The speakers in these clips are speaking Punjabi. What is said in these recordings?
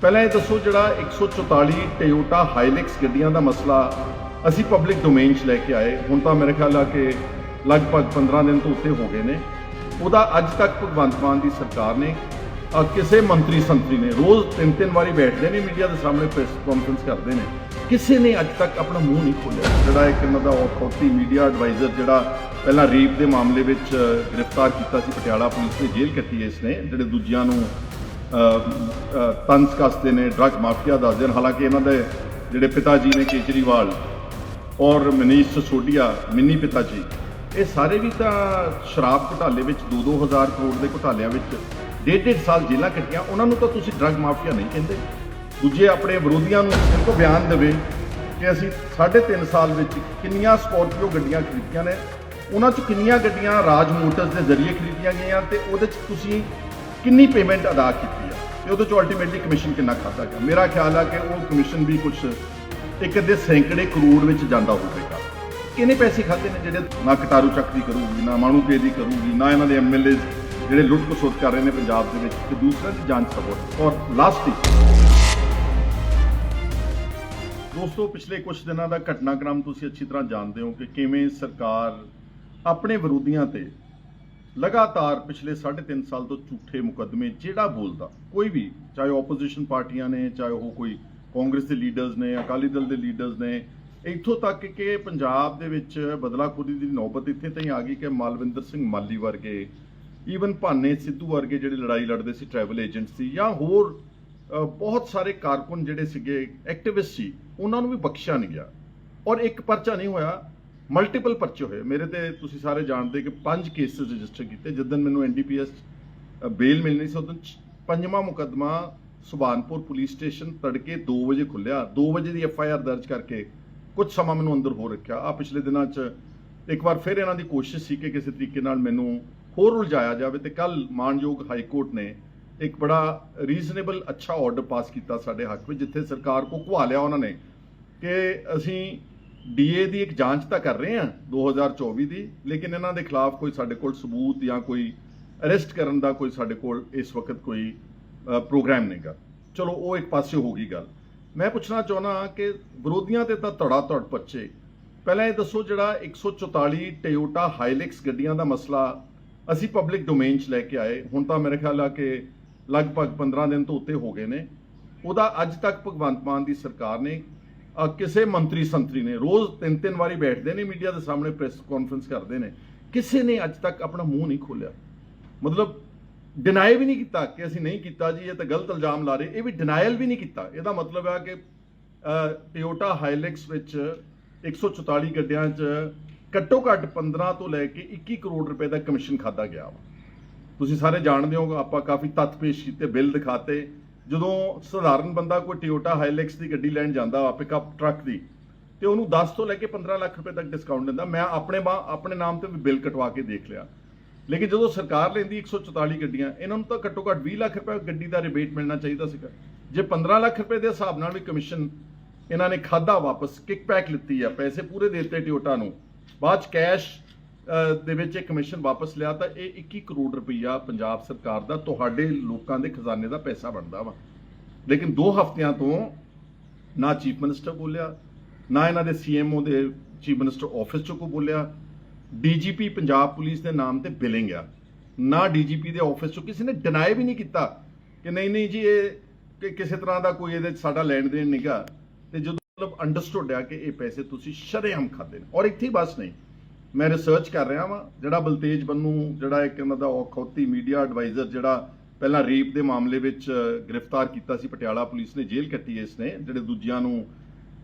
ਪਹਿਲਾਂ ਇਹ ਦੱਸੋ ਜਿਹੜਾ 144 ਟੋਯੋਟਾ ਹਾਈਲੈਕਸ ਗੱਡੀਆਂ ਦਾ ਮਸਲਾ ਅਸੀਂ ਪਬਲਿਕ ਡੋਮੇਨ 'ਚ ਲੈ ਕੇ ਆਏ। ਹੁਣ ਤਾਂ ਮੇਰੇ ਖਿਆਲ ਆ ਕਿ ਲਗਭਗ 15 ਦਿਨ ਤੋਂ ਉੱਤੇ ਹੋ ਗਏ ਨੇ। ਉਹਦਾ ਅੱਜ ਤੱਕ ਭਗਵੰਤ ਮਾਨ ਦੀ ਸਰਕਾਰ ਨੇ ਕਿਸੇ ਮੰਤਰੀ ਸੰਤਰੀ ਨੇ, ਰੋਜ਼ ਤਿੰਨ ਤਿੰਨ ਵਾਰੀ ਬੈਠਦੇ ਨੇ ਮੀਡੀਆ ਦੇ ਸਾਹਮਣੇ ਪ੍ਰੈਸ ਕਾਨਫਰੰਸ ਕਰਦੇ ਨੇ। ਕਿਸੇ ਨੇ ਅੱਜ ਤੱਕ ਆਪਣਾ ਮੂੰਹ ਨਹੀਂ ਖੋਲ੍ਹਿਆ। ਜਿਹੜਾ ਇੱਕ ਇਹਨਾਂ ਦਾ ਅਥਾਰਟੀ ਮੀਡੀਆ ਐਡਵਾਈਜ਼ਰ ਜਿਹੜਾ ਪਹਿਲਾਂ ਰੇਪ ਦੇ ਮਾਮਲੇ ਵਿੱਚ ਗ੍ਰਿਫਤਾਰ ਕੀਤਾ ਸੀ, ਪਟਿਆਲਾ ਪੁਲਿਸ ਨੇ, ਜੇਲ੍ਹ ਕੱਟੀ ਹੈ ਇਸਨੇ, ਜਿਹੜੇ ਦੂਜਿਆਂ ਨੂੰ ਅ, ਕੱਸਦੇ ਨੇ ਡਰੱਗ ਮਾਫੀਆ ਦੱਸਦੇ ਨੇ। ਹਾਲਾਂਕਿ ਇਹਨਾਂ ਦੇ ਜਿਹੜੇ ਪਿਤਾ ਜੀ ਨੇ ਕੇਜਰੀਵਾਲ ਔਰ ਮਨੀਸ਼ ਸਿਸੋਦੀਆ ਮਿੰਨੀ ਪਿਤਾ ਜੀ ਇਹ ਸਾਰੇ ਵੀ ਤਾਂ ਸ਼ਰਾਬ ਘੁਟਾਲੇ ਵਿੱਚ 2-2 ਹਜ਼ਾਰ ਕਰੋੜ ਦੇ ਘੁਟਾਲਿਆਂ ਵਿੱਚ ਡੇਢ ਡੇਢ ਸਾਲ ਜੇਲ੍ਹਾਂ ਕੱਟੀਆਂ। ਉਹਨਾਂ ਨੂੰ ਤਾਂ ਤੁਸੀਂ ਡਰੱਗ ਮਾਫੀਆ ਨਹੀਂ ਕਹਿੰਦੇ। ਦੂਜੇ ਆਪਣੇ ਵਿਰੋਧੀਆਂ ਨੂੰ ਸਿਰਫ ਬਿਆਨ ਦੇਵੇ ਕਿ ਅਸੀਂ 3.5 ਸਾਲ ਵਿੱਚ ਕਿੰਨੀਆਂ ਸਕਾਰਪੀਓ ਗੱਡੀਆਂ ਖਰੀਦੀਆਂ ਨੇ। ਉਹਨਾਂ 'ਚ ਕਿੰਨੀਆਂ ਗੱਡੀਆਂ ਰਾਜ ਮੋਟਰਸ ਦੇ ਜ਼ਰੀਏ ਖਰੀਦੀਆਂ ਗਈਆਂ ਤੇ ਉਹਦੇ 'ਚ ਤੁਸੀਂ ਕਿੰਨੀ ਪੇਮੈਂਟ ਅਦਾ ਕੀਤੀ ਆ? ਤੇ ਉਹਦੇ 'ਚ ਅਲਟੀਮੇਟਲੀ ਕਮਿਸ਼ਨ ਕਿੰਨਾ ਖਾਤਾ ਗਿਆ? ਮੇਰਾ ਖਿਆਲ ਆ ਕਿ ਉਹ ਕਮਿਸ਼ਨ ਵੀ ਕੁਝ ਇੱਕ ਅੱਧੇ ਸੈਂਕੜੇ ਕਰੋੜ ਵਿੱਚ ਜਾਂਦਾ ਹੋਵੇਗਾ। ਕਿੰਨੇ ਪੈਸੇ ਖਾਦੇ ਨੇ ਜਿਹੜੇ ਨਾ ਕਟਾਰੂ ਚੱਕ ਦੀ ਕਰੂਗੀ, ਨਾ ਮਾਣੂ ਦੀ ਕਰੂਗੀ, ਨਾ ਇਹਨਾਂ ਦੇ ਐਮਐਲਏ ਜਿਹੜੇ ਲੁੱਟ ਖਸੁੱਟ ਕਰ ਰਹੇ ਨੇ ਪੰਜਾਬ ਦੇ ਵਿੱਚ, ਤੇ ਦੂਸਰਾ ਦੀ ਜਾਂਚ ਸਪੋਰਟ ਔਰ ਲਾਸਟ ਹੀ ਦੋਸਤੋ, ਪਿਛਲੇ ਕੁਝ ਦਿਨਾਂ ਦਾ ਘਟਨਾਕ੍ਰਮ ਤੁਸੀਂ ਅੱਛੀ ਤਰ੍ਹਾਂ ਜਾਣਦੇ ਹੋ ਕਿ ਕਿਵੇਂ ਸਰਕਾਰ ਆਪਣੇ ਵਿਰੋਧੀਆਂ ਤੇ ਲਗਾਤਾਰ ਪਿਛਲੇ 3.5 ਸਾਲ ਤੋਂ ਝੂਠੇ ਮੁਕੱਦਮੇ ਜਿਹੜਾ ਬੋਲਦਾ, ਕੋਈ ਵੀ, ਚਾਹੇ ਆਪੋਜੀਸ਼ਨ ਪਾਰਟੀਆਂ ਨੇ, ਚਾਹੇ ਉਹ ਕੋਈ ਕਾਂਗਰਸ ਦੇ ਲੀਡਰਸ ਨੇ, ਅਕਾਲੀ ਦਲ ਦੇ ਲੀਡਰਸ ਨੇ, ਇੱਥੋਂ ਤੱਕ ਕਿ ਪੰਜਾਬ ਦੇ ਵਿੱਚ ਬਦਲਾਖੋਰੀ ਦੀ ਨੌਬਤ ਇੱਥੇ ਤਾਈਂ ਆ ਗਈ ਕਿ ਮਾਲਵਿੰਦਰ ਸਿੰਘ ਮਾਲੀ ਵਰਗੇ ਈਵਨ ਭਾਨੇ ਸਿੱਧੂ ਵਰਗੇ ਜਿਹੜੇ ਲੜਾਈ ਲੜਦੇ ਸੀ ਟਰੈਵਲ ਏਜੰਟ ਸੀ, ਜਾਂ ਹੋਰ ਬਹੁਤ ਸਾਰੇ ਕਾਰਕੁਨ ਜਿਹੜੇ ਸੀਗੇ ਐਕਟਿਵਿਸਟ ਸੀ, ਉਹਨਾਂ ਨੂੰ ਵੀ ਬਖਸ਼ਿਆ ਨਹੀਂ ਗਿਆ। ਔਰ ਇੱਕ ਪਰਚਾ ਨਹੀਂ ਹੋਇਆ ਮਲਟੀਪਲ ਪਰਚੇ ਹੋਏ। ਮੇਰੇ ਤੇ ਤੁਸੀਂ ਸਾਰੇ ਜਾਣਦੇ ਕਿ ਪੰਜ ਕੇਸਿਸ ਰਜਿਸਟਰ ਕੀਤੇ। ਜਦੋਂ ਮੈਨੂੰ ਐਨਡੀਪੀਐਸ ਬੇਲ ਮਿਲਣੀ ਸੀ ਉਦੋਂ ਪੰਜਵਾਂ ਮੁਕੱਦਮਾ ਸੁਬਾਨਪੁਰ ਪੁਲਿਸ ਸਟੇਸ਼ਨ ਤੜਕੇ 2 ਵਜੇ ਖੁੱਲਿਆ 2 ਵਜੇ ਦੀ ਐਫ ਦਰਜ ਕਰਕੇ ਕੁਝ ਸਮਾਂ ਮੈਨੂੰ ਅੰਦਰ ਹੋ ਰੱਖਿਆ। ਆ ਪਿਛਲੇ ਦਿਨਾਂ 'ਚ ਇੱਕ ਵਾਰ ਫਿਰ ਇਹਨਾਂ ਦੀ ਕੋਸ਼ਿਸ਼ ਸੀ ਕਿ ਕਿਸੇ ਤਰੀਕੇ ਨਾਲ ਮੈਨੂੰ ਹੋਰ ਉਲਝਾਇਆ ਜਾਵੇ ਤੇ ਕੱਲ ਮਾਨਯੋਗ ਹਾਈ ਕੋਰਟ ਨੇ ਇੱਕ ਬੜਾ ਰੀਜ਼ਨੇਬਲ ਅੱਛਾ ਆਰਡਰ ਪਾਸ ਕੀਤਾ ਸਾਡੇ ਹੱਕ ਵਿੱਚ, ਜਿੱਥੇ ਸਰਕਾਰ ਕੋ ਘੁਆ ਲਿਆ ਉਹਨਾਂ ਨੇ ਕਿ ਅਸੀਂ ਡੀਏ ਦੀ ਇੱਕ ਜਾਂਚ ਤਾਂ ਕਰ ਰਹੇ ਹਾਂ 2024 ਦੀ, ਲੇਕਿਨ ਇਹਨਾਂ ਦੇ ਖਿਲਾਫ ਕੋਈ ਸਾਡੇ ਕੋਲ ਸਬੂਤ ਜਾਂ ਕੋਈ ਅਰੈਸਟ ਕਰਨ ਦਾ ਕੋਈ ਸਾਡੇ ਕੋਲ ਇਸ ਵਕਤ ਕੋਈ ਪ੍ਰੋਗਰਾਮ ਨਹੀਂਗਾ ਚਲੋ, ਉਹ ਇੱਕ ਪਾਸੇ ਹੋ ਗਈ ਗੱਲ। ਮੈਂ ਪੁੱਛਣਾ ਚਾਹੁੰਦਾ ਕਿ ਵਿਰੋਧੀਆਂ ਤੇ ਤਾਂ ਧੜਾ ਧੜ ਪੱਚੇ ਪਹਿਲਾਂ ਇਹ ਦੱਸੋ ਜਿਹੜਾ 144 ਟੋਯੋਟਾ ਹਾਈਲੈਕਸ ਗੱਡੀਆਂ ਦਾ ਮਸਲਾ ਅਸੀਂ ਪਬਲਿਕ ਡੋਮੇਨ 'ਚ ਲੈ ਕੇ ਆਏ। ਹੁਣ ਤਾਂ ਮੇਰੇ ਖਿਆਲ ਆ ਕਿ ਲਗਭਗ 15 ਦਿਨ ਤੋਂ ਉੱਤੇ ਹੋ ਗਏ ਨੇ। ਉਹਦਾ ਅੱਜ ਤੱਕ ਭਗਵੰਤ ਮਾਨ ਦੀ ਸਰਕਾਰ ਨੇ ਕਿਸੇ ਮੰਤਰੀ ਸੰਤਰੀ ਨੇ, ਰੋਜ਼ ਤਿੰਨ ਤਿੰਨ ਵਾਰੀ ਬੈਠਦੇ ਨੇ ਮੀਡੀਆ ਦੇ ਸਾਹਮਣੇ, ਪ੍ਰੈਸ ਕਾਨਫਰੰਸ ਕਰਦੇ ਨੇ। ਕਿਸੇ ਨੇ ਅੱਜ ਤੱਕ ਆਪਣਾ ਮੂੰਹ ਨਹੀਂ ਖੋਲਿਆ ਮਤਲਬ ਡਿਨਾਈ ਵੀ ਨਹੀਂ ਕੀਤਾ ਕਿ ਅਸੀਂ ਨਹੀਂ ਕੀਤਾ ਜੀ, ਇਹ ਤਾਂ ਗਲਤ ਇਲਜ਼ਾਮ ਲਾ ਰਹੇ। ਇਹ ਵੀ ਡਿਨਾਈਲ ਵੀ ਨਹੀਂ ਕੀਤਾ। ਇਹਦਾ ਮਤਲਬ ਹੈ ਕਿ ਟਿਓਟਾ ਹਾਈਲੈਕਸ ਵਿੱਚ 144 ਗੱਡੀਆਂ 'ਚ ਘੱਟੋ ਘੱਟ 15 ਤੋਂ ਲੈ ਕੇ 21 ਕਰੋੜ ਰੁਪਏ ਦਾ ਕਮਿਸ਼ਨ ਖਾਦਾ ਗਿਆ ਵਾ। ਤੁਸੀਂ ਸਾਰੇ ਜਾਣਦੇ ਹੋ ਆਪਾਂ ਕਾਫੀ ਤੱਥ ਪੇਸ਼ ਕੀਤੇ ਬਿੱਲ ਦਿਖਾਤੇ। ਜਦੋਂ ਸਧਾਰਨ ਬੰਦਾ ਕੋਈ ਟਿਓਟਾ ਹਾਈਲੈਕਸ ਦੀ ਗੱਡੀ ਲੈਣ ਜਾਂਦਾ ਵਾ ਪਿਕਅਪ ਟਰੱਕ ਦੀ, ਤੇ ਉਹਨੂੰ 10 ਤੋਂ ਲੈ ਕੇ 15 ਲੱਖ ਰੁਪਏ ਤੱਕ ਡਿਸਕਾਊਂਟ ਦਿੰਦਾ। ਮੈਂ ਆਪਣੇ ਬਾ, ਆਪਣੇ ਨਾਮ ਤੇ ਵੀ ਬਿੱਲ ਕਟਵਾ ਕੇ ਦੇਖ ਲਿਆ। ਲੇਕਿਨ ਜਦੋਂ ਸਰਕਾਰ ਲੈਂਦੀ 144 ਗੱਡੀਆਂ, ਇਹਨਾਂ ਨੂੰ ਤਾਂ ਘੱਟੋ ਘੱਟ 20 ਲੱਖ ਰੁਪਏ ਗੱਡੀ ਦਾ ਰਿਬੇਟ ਮਿਲਣਾ ਚਾਹੀਦਾ ਸੀਗਾ। ਜੇ 15 ਲੱਖ ਰੁਪਏ ਦੇ ਹਿਸਾਬ ਨਾਲ ਵੀ ਕਮਿਸ਼ਨ ਇਹਨਾਂ ਨੇ ਖਾਦਾ ਵਾਪਸ ਕਿਕਬੈਕ ਲਿੱਤੀ ਆ, ਪੈਸੇ ਪੂਰੇ ਦੇ ਦਿੱਤੇ ਟੋਯੋਟਾ ਨੂੰ, ਬਾਅਦ ਚ ਕੈਸ਼ ਦੇ ਵਿੱਚ ਇਹ ਕਮਿਸ਼ਨ ਵਾਪਸ ਲਿਆ ਤਾਂ ਇਹ 21 ਕਰੋੜ ਰੁਪਈਆ ਪੰਜਾਬ ਸਰਕਾਰ ਦਾ ਤੁਹਾਡੇ ਲੋਕਾਂ ਦੇ ਖਜ਼ਾਨੇ ਦਾ ਪੈਸਾ ਬਣਦਾ ਵਾ। ਲੇਕਿਨ 2 ਹਫ਼ਤਿਆਂ ਤੋਂ ਨਾ ਚੀਫ ਮਿਨਿਸਟਰ ਬੋਲਿਆ, ਨਾ ਇਹਨਾਂ ਦੇ ਸੀਐਮਓ ਦੇ ਚੀਫ ਮਿਨਿਸਟਰ ਆਫਿਸ ਚੋਂ ਕੋ ਬੋਲਿਆ। ਡੀਜੀਪੀ ਪੰਜਾਬ ਪੁਲਿਸ ਦੇ ਨਾਮ ਤੇ ਬਿਲਿੰਗ ਆ। ਨਾ ਡੀਜੀਪੀ ਦੇ ਆਫਿਸ ਚੋਂ ਕਿਸੇ ਨੇ ਡਿਨਾਈ ਵੀ ਨਹੀਂ ਕੀਤਾ ਕਿ ਨਹੀਂ ਨਹੀਂ ਜੀ, ਇਹ ਕਿਸੇ ਤਰ੍ਹਾਂ ਦਾ ਕੋਈ ਇਹਦੇ 'ਚ ਸਾਡਾ ਲੈਣ ਦੇਣ ਨਹੀਂਗਾ ਤੇ ਜਦੋਂ ਮਤਲਬ ਅੰਡਰਸਟੂਡ ਆ ਕਿ ਇਹ ਪੈਸੇ ਤੁਸੀਂ ਸ਼ਰੇਆਮ ਖਾਦੇ ਨੇ। ਔਰ ਇੱਥੇ ਹੀ ਬਸ ਨਹੀਂ। ਮੈਂ ਰਿਸਰਚ ਕਰ ਰਿਹਾ ਵਾਂ ਜਿਹੜਾ ਬਲਤੇਜ ਬੰਨੂ ਜਿਹੜਾ ਇੱਕ ਇਹਨਾਂ ਦਾ ਔਖੌਤੀ ਮੀਡੀਆ ਐਡਵਾਈਜ਼ਰ ਜਿਹੜਾ ਪਹਿਲਾਂ ਰੇਪ ਦੇ ਮਾਮਲੇ ਵਿੱਚ ਗ੍ਰਿਫਤਾਰ ਕੀਤਾ ਸੀ ਪਟਿਆਲਾ ਪੁਲਿਸ ਨੇ ਜੇਲ੍ਹ ਕੱਟੀ ਇਸ ਨੇ ਜਿਹੜੇ ਦੂਜਿਆਂ ਨੂੰ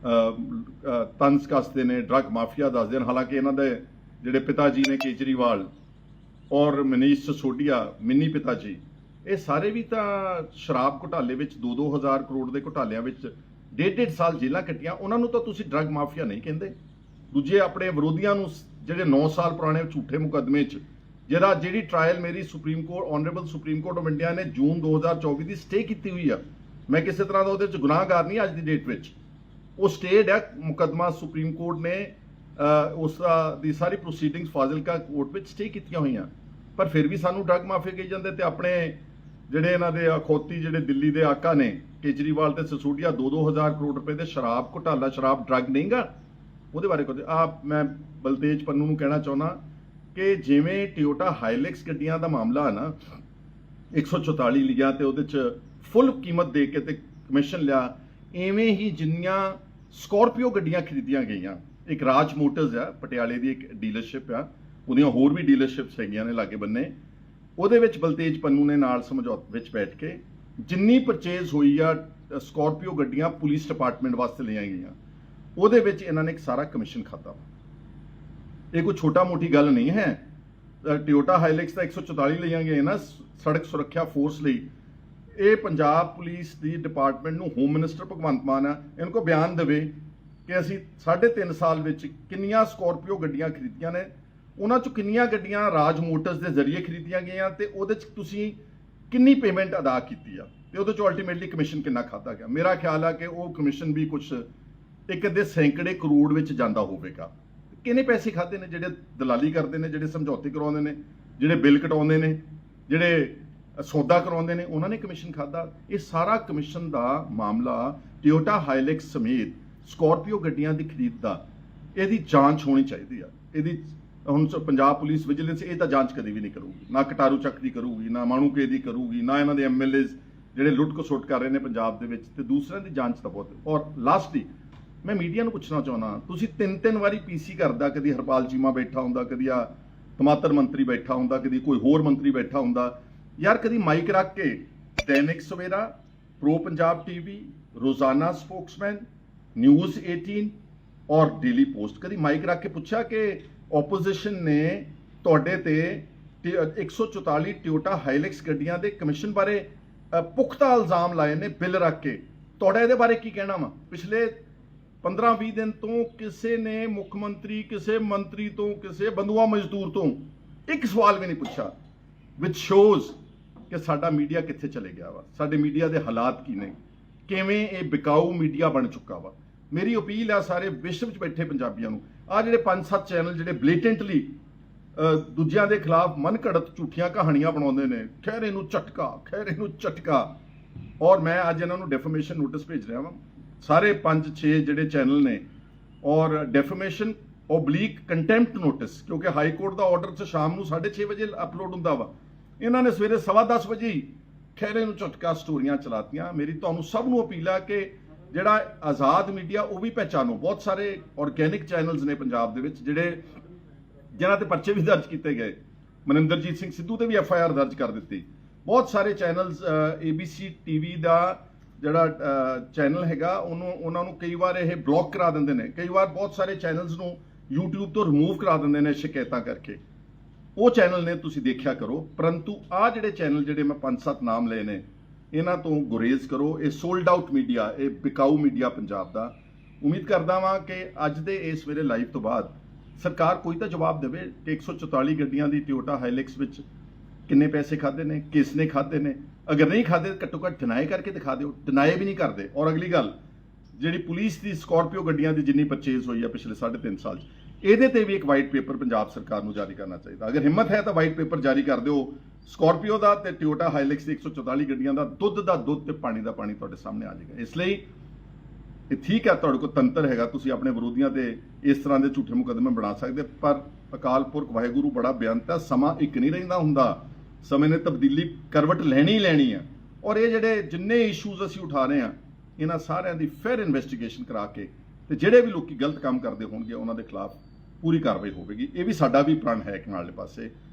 ਅ, ਕੱਸਦੇ ਨੇ ਡਰੱਗ ਮਾਫੀਆ ਦੱਸਦੇ ਨੇ। ਹਾਲਾਂਕਿ ਇਹਨਾਂ ਦੇ ਜਿਹੜੇ ਪਿਤਾ ਜੀ ਨੇ ਕੇਜਰੀਵਾਲ ਔਰ ਮਨੀਸ਼ ਸਿਸੋਦੀਆ ਮਿੰਨੀ ਪਿਤਾ ਜੀ ਇਹ ਸਾਰੇ ਵੀ ਤਾਂ ਸ਼ਰਾਬ ਘੁਟਾਲੇ ਵਿੱਚ 2-2 ਹਜ਼ਾਰ ਕਰੋੜ ਦੇ ਘੁਟਾਲਿਆਂ ਵਿੱਚ ਡੇਢ ਡੇਢ ਸਾਲ ਜੇਲ੍ਹਾਂ ਕੱਟੀਆਂ। ਉਹਨਾਂ ਨੂੰ ਤਾਂ ਤੁਸੀਂ ਡਰੱਗ ਮਾਫੀਆ ਨਹੀਂ ਕਹਿੰਦੇ। ਦੂਜੇ ਆਪਣੇ ਵਿਰੋਧੀਆਂ ਨੂੰ ਜਿਹੜੇ 9 ਸਾਲ ਪੁਰਾਣੇ ਝੂਠੇ ਮੁਕੱਦਮੇ 'ਚ, ਜਿਹੜਾ ਜਿਹੜੀ ਟ੍ਰਾਇਲ ਮੇਰੀ supreme court honourable supreme court of India ਨੇ ਜੂਨ 2024 ਦੀ ਸਟੇ ਕੀਤੀ ਹੋਈ ਆ। ਮੈਂ ਕਿਸੇ ਤਰ੍ਹਾਂ ਦਾ ਉਹਦੇ 'ਚ ਗੁਨਾਹਗਾਰ ਨਹੀਂ ਅੱਜ ਦੀ ਡੇਟ ਵਿੱਚ। ਉਹ ਸਟੇਡ ਹੈ ਮੁਕੱਦਮਾ ਸੁਪਰੀਮ ਕੋਰਟ ਨੇ ਉਸ ਦੀ ਸਾਰੀ ਪ੍ਰੋਸੀਡਿੰਗਸ ਫਾਜ਼ਿਲਕਾ ਕੋਰਟ ਵਿੱਚ ਸਟੇ ਕੀਤੀਆਂ ਹੋਈਆਂ। ਪਰ ਫਿਰ ਵੀ ਸਾਨੂੰ ਡਰੱਗ ਮਾਫੀਆ ਕਹੀ ਜਾਂਦੇ ਤੇ ਆਪਣੇ ਜਿਹੜੇ ਇਹਨਾਂ ਦੇ ਅਖੌਤੀ, ਜਿਹੜੇ ਦਿੱਲੀ ਦੇ ਆਕਾ ਨੇ, ਕੇਜਰੀਵਾਲ ਤੇ ਸਸੂਡੀਆ 2-2000 ਕਰੋੜ ਰੁਪਏ ਦੇ ਸ਼ਰਾਬ, ਘੁਟਾਲਾ ਸ਼ਰਾਬ, ਡਰੱਗ ਨਹੀਂਗਾ। ਉਹਦੇ ਬਾਰੇ ਕੁਝ ਆ ਮੈਂ ਬਲਤੇਜ ਪੰਨੂ ਨੂੰ ਕਹਿਣਾ ਚਾਹੁੰਦਾ ਕਿ ਜਿਵੇਂ ਟਿਓਟਾ ਹਾਈਲੈਕਸ ਗੱਡੀਆਂ ਦਾ ਮਾਮਲਾ ਹੈ ਨਾ 144 ਲਿਆ ਤੇ ਉਹਦੇ ਚ ਫੁੱਲ ਕੀਮਤ ਦੇ ਕੇ ਤੇ ਕਮਿਸ਼ਨ ਲਿਆ, ਐਵੇਂ ਹੀ ਜਿੰਨੀਆਂ ਸਕੋਰਪੀਓ ਗੱਡੀਆਂ ਖਰੀਦੀਆਂ ਗਈਆਂ, ਇੱਕ ਰਾਜ ਮੋਟਰਸ ਆ, ਪਟਿਆਲੇ ਦੀ ਇੱਕ ਡੀਲਰਸ਼ਿਪ ਆ, ਉਹਦੀਆਂ ਹੋਰ ਵੀ ਡੀਲਰਸ਼ਿਪਸ ਹੈਗੀਆਂ ਨੇ ਲਾਗੇ ਬੰਨੇ, ਉਹਦੇ ਵਿੱਚ ਬਲਤੇਜ ਪੰਨੂ ਨੇ ਨਾਲ ਸਮਝੌਤੇ ਵਿੱਚ ਬੈਠ ਕੇ ਜਿੰਨੀ ਪਰਚੇਜ਼ ਹੋਈ ਆ ਸਕੋਰਪੀਓ ਗੱਡੀਆਂ ਪੁਲਿਸ ਡਿਪਾਰਟਮੈਂਟ ਵਾਸਤੇ ਲਈਆਂ ਗਈਆਂ। ਉਹਦੇ ਵਿੱਚ ਇਹਨਾਂ ਨੇ ਇੱਕ ਸਾਰਾ ਕਮਿਸ਼ਨ ਖਾਤਾ ਇਹ ਕੋਈ ਛੋਟਾ ਮੋਟੀ ਗੱਲ ਨਹੀਂ ਹੈ। ਟਿਓਟਾ ਹਾਈਲੈਕਸ ਦਾ 144 ਲਈਆਂ ਗਈਆਂ ਨਾ ਸੜਕ ਸੁਰੱਖਿਆ ਫੋਰਸ ਲਈ। ਇਹ ਪੰਜਾਬ ਪੁਲਿਸ ਦੀ ਡਿਪਾਰਟਮੈਂਟ ਨੂੰ ਹੋਮ ਮਿਨਿਸਟਰ ਭਗਵੰਤ ਮਾਨ ਆ, ਇਹਨਾਂ ਕੋ ਬਿਆਨ ਦੇਵੇ ਕਿ ਅਸੀਂ 3.5 ਸਾਲ ਵਿੱਚ ਕਿੰਨੀਆਂ ਸਕਾਰਪੀਓ ਗੱਡੀਆਂ ਖਰੀਦੀਆਂ ਨੇ। ਉਹਨਾਂ ਚੋਂ ਕਿੰਨੀਆਂ ਗੱਡੀਆਂ ਰਾਜ ਮੋਟਰਸ ਦੇ ਜ਼ਰੀਏ ਖਰੀਦੀਆਂ ਗਈਆਂ ਤੇ ਉਹਦੇ ਚ ਤੁਸੀਂ ਕਿੰਨੀ ਪੇਮੈਂਟ ਅਦਾ ਕੀਤੀ ਆ? ਤੇ ਉਹਦੇ ਚੋਂ ਅਲਟੀਮੇਟਲੀ ਕਮਿਸ਼ਨ ਕਿੰਨਾ ਖਾਦਾ ਗਿਆ? ਮੇਰਾ ਖਿਆਲ ਆ ਕਿ ਉਹ ਕਮਿਸ਼ਨ ਵੀ ਕੁਝ ਇੱਕ ਅੱਧੇ ਸੈਂਕੜੇ ਕਰੋੜ ਵਿੱਚ ਜਾਂਦਾ ਹੋਵੇਗਾ। ਕਿੰਨੇ ਪੈਸੇ ਖਾਦੇ ਨੇ ਜਿਹੜੇ ਦਲਾਲੀ ਕਰਦੇ ਨੇ, ਜਿਹੜੇ ਸਮਝੌਤੇ ਕਰਵਾਉਂਦੇ ਨੇ, ਜਿਹੜੇ ਬਿੱਲ ਕਟਾਉਂਦੇ ਨੇ, ਜਿਹੜੇ ਸੌਦਾ ਕਰਾਉਂਦੇ ਨੇ, ਉਹਨਾਂ ਨੇ ਕਮਿਸ਼ਨ ਖਾਦਾ ਇਹ ਸਾਰਾ ਕਮਿਸ਼ਨ ਦਾ ਮਾਮਲਾ ਟਿਓਟਾ ਹਾਈਲੈਕਸ ਸਮੇਤ ਸਕੋਰਪੀਓ ਗੱਡੀਆਂ ਦੀ ਖਰੀਦ ਦਾ ਇਹਦੀ ਜਾਂਚ ਹੋਣੀ ਚਾਹੀਦੀ ਆ। ਇਹਦੀ ਹੁਣ ਪੰਜਾਬ ਪੁਲਿਸ ਵਿਜੀਲੈਂਸ ਇਹ ਤਾਂ ਜਾਂਚ ਕਦੀ ਵੀ ਨਹੀਂ ਕਰੂਗੀ। ਨਾ ਕਟਾਰੂ ਚੱਕ ਦੀ ਕਰੂਗੀ, ਨਾ ਮਾਣੂਕੇ ਦੀ ਕਰੂਗੀ, ਨਾ ਇਹਨਾਂ ਦੇ ਐਮਐਲਏਜ਼ ਜਿਹੜੇ ਲੁੱਟ ਖਸੁੱਟ ਕਰ ਰਹੇ ਨੇ ਪੰਜਾਬ ਦੇ ਵਿੱਚ ਤੇ ਦੂਸਰਿਆਂ ਦੀ ਜਾਂਚ ਤਾਂ ਬਹੁਤ ਔਰ ਲਾਸਟਲੀ ਮੈਂ ਮੀਡੀਆ ਨੂੰ ਪੁੱਛਣਾ ਚਾਹੁੰਦਾ ਤੁਸੀਂ ਤਿੰਨ ਤਿੰਨ ਵਾਰੀ ਪੀਸੀ ਕਰਦਾ, ਕਦੀ ਹਰਪਾਲ ਚੀਮਾ ਬੈਠਾ ਹੁੰਦਾ, ਕਦੀ ਆ ਟਮਾਟਰ ਮੰਤਰੀ ਬੈਠਾ ਹੁੰਦਾ, ਕਦੀ ਕੋਈ ਹੋਰ ਮੰਤਰੀ ਬੈਠਾ ਹੁੰਦਾ। ਯਾਰ, ਕਦੀ ਮਾਈਕ ਰੱਖ ਕੇ Dainik Savera, pro Punjab TV, Rozana spokesman, news 18 ਔਰ ਡੇਲੀ ਪੋਸਟ। ਕਦੀ ਮਾਈਕ ਰੱਖ ਕੇ ਪੁੱਛਿਆ ਕਿ ਆਪੋਜੀਸ਼ਨ ਨੇ ਤੁਹਾਡੇ ਤੇ ਟੀ- 144 ਟਿਓਟਾ ਹਾਈਲੈਕਸ ਗੱਡੀਆਂ ਦੇ ਕਮਿਸ਼ਨ ਬਾਰੇ ਪੁਖਤਾ ਇਲਜ਼ਾਮ ਲਾਏ ਨੇ, ਬਿੱਲ ਰੱਖ ਕੇ। ਤੁਹਾਡਾ ਇਹਦੇ ਬਾਰੇ ਕੀ ਕਹਿਣਾ ਵਾ? ਪਿਛਲੇ 15-20 ਦਿਨ ਤੋਂ ਕਿਸੇ ਨੇ ਮੁੱਖ ਮੰਤਰੀ, ਕਿਸੇ ਮੰਤਰੀ ਤੋਂ, ਕਿਸੇ ਬੰਦੂਆ ਮਜ਼ਦੂਰ ਤੋਂ ਇੱਕ ਸਵਾਲ ਵੀ ਨਹੀਂ ਪੁੱਛਿਆ ਵਿਚ ਸ਼ੋਜ਼ ਕਿ ਸਾਡਾ ਮੀਡੀਆ ਕਿੱਥੇ ਚਲੇ ਗਿਆ ਵਾ, ਸਾਡੇ ਮੀਡੀਆ ਦੇ ਹਾਲਾਤ ਕੀ ਨੇ, ਕਿਵੇਂ ਇਹ ਬਿਕਾਊ ਮੀਡੀਆ ਬਣ ਚੁੱਕਾ ਵਾ। ਮੇਰੀ ਅਪੀਲ ਆ ਸਾਰੇ ਵਿਸ਼ਵ ਵਿੱਚ ਬੈਠੇ ਪੰਜਾਬੀਆਂ ਨੂੰ ਆ ਜਿਹੜੇ ਪੰਜ ਸੱਤ ਚੈਨਲ ਜਿਹੜੇ ਬਲੇਟੈਂਟਲੀ ਦੂਜਿਆਂ ਦੇ ਖਿਲਾਫ ਮਨਘੜਤ ਝੂਠੀਆਂ ਕਹਾਣੀਆਂ ਬਣਾਉਂਦੇ ਨੇ ਖੈਰ ਇਹਨੂੰ ਝਟਕਾ ਖੈਰ ਇਹਨੂੰ ਝਟਕਾ। ਔਰ ਮੈਂ ਅੱਜ ਇਹਨਾਂ ਨੂੰ ਡੈਫਰਮੇਸ਼ਨ ਨੋਟਿਸ ਭੇਜ ਰਿਹਾ ਵਾਂ। ਸਾਰੇ 5-6 ਜਿਹੜੇ ਚੈਨਲ ਨੇ, ਔਰ ਡੈਫਰਮੇਸ਼ਨ ਓਬਲੀਕ ਕੰਟੈਂਪਟ ਨੋਟਿਸ ਕਿਉਂਕਿ ਹਾਈ ਕੋਰਟ ਦਾ ਆਰਡਰ ਚ ਸ਼ਾਮ ਨੂੰ 6:30 ਵਜੇ ਅਪਲੋਡ ਹੁੰਦਾ ਵਾ। ਇਹਨਾਂ ਨੇ ਸਵੇਰੇ 10:30 ਵਜੇ ਹੀ ਖੈਰੇ ਨੂੰ ਝਟਕਾ ਸਟੋਰੀਆਂ ਚਲਾਤੀਆਂ। ਮੇਰੀ ਤੁਹਾਨੂੰ ਸਭ ਨੂੰ ਅਪੀਲ ਆ ਕਿ ਜਿਹੜਾ ਆਜ਼ਾਦ ਮੀਡੀਆ, ਉਹ ਵੀ ਪਹਿਚਾਨੋ। ਬਹੁਤ ਸਾਰੇ ਆਰਗੈਨਿਕ ਚੈਨਲਸ ਨੇ ਪੰਜਾਬ ਦੇ ਵਿੱਚ, ਜਿਹੜੇ ਜਿਨ੍ਹਾਂ ਤੇ ਪਰਚੇ ਵੀ ਦਰਜ ਕੀਤੇ ਗਏ। ਮਨਿੰਦਰਜੀਤ ਸਿੰਘ ਸਿੱਧੂ ਤੇ ਵੀ ਐਫ ਆਈ ਆਰ ਦਰਜ ਕਰ ਦਿੱਤੀ। ਬਹੁਤ ਸਾਰੇ ਚੈਨਲਸ ABC ਟੀਵੀ ਦਾ ਜਿਹੜਾ ਚੈਨਲ ਹੈਗਾ, ਉਹਨੂੰ, ਉਹਨਾਂ ਨੂੰ ਕਈ ਵਾਰ ਇਹ ਬਲੌਕ ਕਰਾ ਦਿੰਦੇ ਨੇ। ਕਈ ਵਾਰ ਬਹੁਤ ਸਾਰੇ ਚੈਨਲਸ ਨੂੰ YouTube ਤੋਂ ਰਿਮੂਵ ਕਰਾ ਦਿੰਦੇ ਨੇ ਸ਼ਿਕਾਇਤਾਂ ਕਰਕੇ। ਉਹ ਚੈਨਲ ਨੇ ਤੁਸੀਂ ਦੇਖਿਆ ਕਰੋ। ਪਰੰਤੂ ਆ ਜਿਹੜੇ ਚੈਨਲ ਜਿਹੜੇ ਮੈਂ ਪੰਜ ਸੱਤ ਨਾਮ ਲਏ ਨੇ, ਇਹਨਾਂ ਤੋਂ ਗੁਰੇਜ਼ ਕਰੋ। ਇਹ ਸੋਲਡ ਆਊਟ ਮੀਡੀਆ ਇਹ ਬਿਕਾਊ ਮੀਡੀਆ ਪੰਜਾਬ ਦਾ। ਉਮੀਦ ਕਰਦਾ ਵਾਂ ਕਿ ਅੱਜ ਦੇ ਇਸ ਵੇਲੇ ਲਾਈਵ ਤੋਂ ਬਾਅਦ ਸਰਕਾਰ ਕੋਈ ਤਾਂ ਜਵਾਬ ਦੇਵੇ। ਕਿ 144 ਗੱਡੀਆਂ ਦੀ ਟਿਓਟਾ ਹਾਈਲੈਕਸ ਵਿੱਚ ਕਿੰਨੇ ਪੈਸੇ ਖਾਦੇ ਨੇ, ਕਿਸ ਨੇ ਖਾਦੇ ਨੇ ਅਗਰ ਨਹੀਂ ਖਾਦੇ ਘੱਟੋ ਘੱਟ ਡਿਨਾਈ ਕਰਕੇ ਦਿਖਾ ਦਿਓ। ਡਿਨਾਈ ਵੀ ਨਹੀਂ ਕਰਦੇ। ਔਰ ਅਗਲੀ ਗੱਲ, ਜਿਹੜੀ ਪੁਲਿਸ ਦੀ ਸਕਾਰਪੀਓ ਗੱਡੀਆਂ ਦੀ ਜਿੰਨੀ ਪਰਚੇਸ ਹੋਈ ਹੈ ਪਿਛਲੇ 3.5 ਸਾਲ 'ਚ, ਇਹਦੇ ਤੇ ਵੀ ਇੱਕ ਵਾਈਟ ਪੇਪਰ ਪੰਜਾਬ ਸਰਕਾਰ ਨੂੰ ਜਾਰੀ ਕਰਨਾ ਚਾਹੀਦਾ। ਅਗਰ ਹਿੰਮਤ ਹੈ ਤਾਂ ਵਾਈਟ ਪੇਪਰ ਜਾਰੀ ਕਰ ਦਿਓ। ਸਕਾਰਪੀਓ ਦਾ ਤੇ ਟਿਓਟਾ ਹਾਈਲੈਕਸ ਦੀ 144 ਗੱਡੀਆਂ ਦਾ ਦੁੱਧ ਦਾ ਦੁੱਧ ਤੇ ਪਾਣੀ ਦਾ ਪਾਣੀ ਤੁਹਾਡੇ ਸਾਹਮਣੇ ਆ ਜਾਏਗਾ। ਇਸ ਲਈ ਇਹ ਠੀਕ ਹੈ, ਤੁਹਾਡੇ ਕੋਲ ਤੰਤਰ ਹੈਗਾ। ਤੁਸੀਂ ਆਪਣੇ ਵਿਰੋਧੀਆਂ ਤੇ ਇਸ ਤਰ੍ਹਾਂ ਦੇ ਝੂਠੇ ਮੁਕੱਦਮੇ ਬਣਾ ਸਕਦੇ ਪਰ ਅਕਾਲ ਪੁਰਖ ਵਾਹਿਗੁਰੂ ਬੜਾ ਬੇਅੰਤ ਹੈ। ਸਮਾਂ ਇੱਕ ਨਹੀਂ ਰਹਿੰਦਾ ਹੁੰਦਾ। ਸਮੇਂ ਨੇ ਤਬਦੀਲੀ ਕਰਵਟ ਲੈਣੀ ਹੀ ਲੈਣੀ ਆ। ਔਰ ਇਹ ਜਿਹੜੇ ਜਿੰਨੇ ਇਸ਼ੂਜ਼ ਅਸੀਂ ਉਠਾ ਰਹੇ ਹਾਂ ਇਹਨਾਂ ਸਾਰਿਆਂ ਦੀ ਫੇਅਰ ਇਨਵੈਸਟੀਗੇਸ਼ਨ ਕਰਾ ਕੇ ਤੇ ਜਿਹੜੇ ਵੀ ਲੋਕੀ ਗਲਤ ਕੰਮ ਕਰਦੇ ਹੋਣਗੇ, ਉਹਨਾਂ ਦੇ ਖਿਲਾਫ ਪੂਰੀ ਕਾਰਵਾਈ ਹੋਵੇਗੀ। ਇਹ ਵੀ ਸਾਡਾ ਵੀ ਪ੍ਰਣ ਹੈ ਇੱਕ ਨਾਲੇ ਪਾਸੇ।